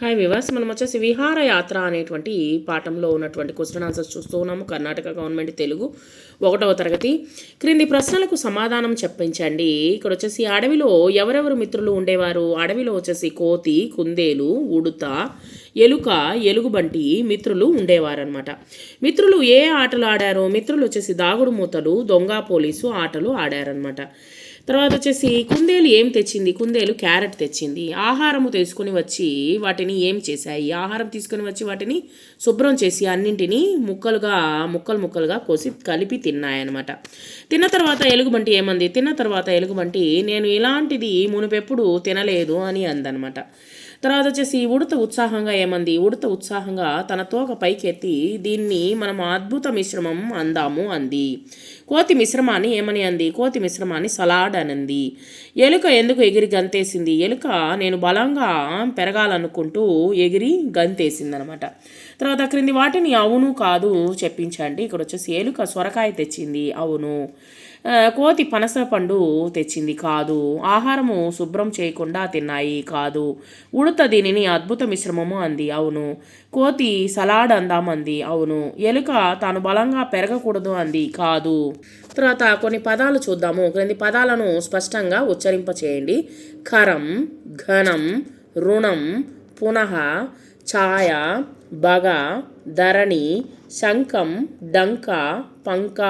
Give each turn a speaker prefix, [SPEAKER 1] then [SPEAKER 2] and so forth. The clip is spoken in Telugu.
[SPEAKER 1] హాయ్ వివాస్ మనం వచ్చేసి విహారయాత్ర అనేటువంటి పాఠంలో ఉన్నటువంటి క్వశ్చన్ ఆన్సర్స్ చూస్తూ ఉన్నాము. కర్ణాటక గవర్నమెంట్ తెలుగు ఒకటవ తరగతి. క్రింది ప్రశ్నలకు సమాధానం చెప్పించండి. ఇక్కడ వచ్చేసి అడవిలో ఎవరెవరు మిత్రులు ఉండేవారు? అడవిలో వచ్చేసి కోతి కుందేలు ఉడుత ఎలుక ఎలుగుబంటి మిత్రులు ఉండేవారనమాట మిత్రులు ఏ ఆటలు ఆడారు? మిత్రులు వచ్చేసి దాగుడు మూతలు దొంగ పోలీసు ఆటలు ఆడారనమాట తర్వాత వచ్చేసి కుందేలు ఏం తెచ్చింది? కుందేలు క్యారెట్ తెచ్చింది. ఆహారము తీసుకుని వచ్చి వాటిని ఏం చేశాయి? ఆహారం తీసుకొని వచ్చి వాటిని శుభ్రం చేసి అన్నింటినీ ముక్కలుగా ముక్కలు ముక్కలుగా కోసి కలిపి తిన్నాయన్నమాట. తిన్న తర్వాత ఎలుగుబంటి ఏమంది? తిన్న తర్వాత ఎలుగుబంటి నేను ఇలాంటిది మునుపెప్పుడు తినలేదు అని అందనమాట తర్వాత వచ్చేసి ఉడత ఉత్సాహంగా ఏమంది? ఉడత ఉత్సాహంగా తన తోక పైకెత్తి దీన్ని మనం అద్భుత మిశ్రమం అందాము అంది. కోతి మిశ్రమాన్ని ఏమని అంది? కోతి మిశ్రమాన్ని సలాడ్ అనంది. ఎలుక ఎందుకు ఎగిరి గంతేసింది? ఎలుక నేను బలంగా పెరగాలనుకుంటూ ఎగిరి గంతేసింది అనమాట తర్వాత క్రింది వాటిని అవును కాదు చెప్పించండి. ఇక్కడ వచ్చేసి ఎలుక సొరకాయ తెచ్చింది. అవును. కోతి పనస పండు తెచ్చింది కాదు. ఆహారము శుభ్రం చేయకుండా తిన్నాయి కాదు. ఉడత దీనిని అద్భుత మిశ్రమము అంది. అవును. కోతి సలాడ్ అందామంది. అవును. ఎలుక తాను బలంగా పెరగకూడదు అంది. కాదు. తర్వాత కొన్ని పదాలు చూద్దాము. క్రింది పదాలను స్పష్టంగా ఉచ్చరింప చేయండి కరం ఘనం రుణం పునః ఛాయ బగ ధరణి శంఖం డంక పంక.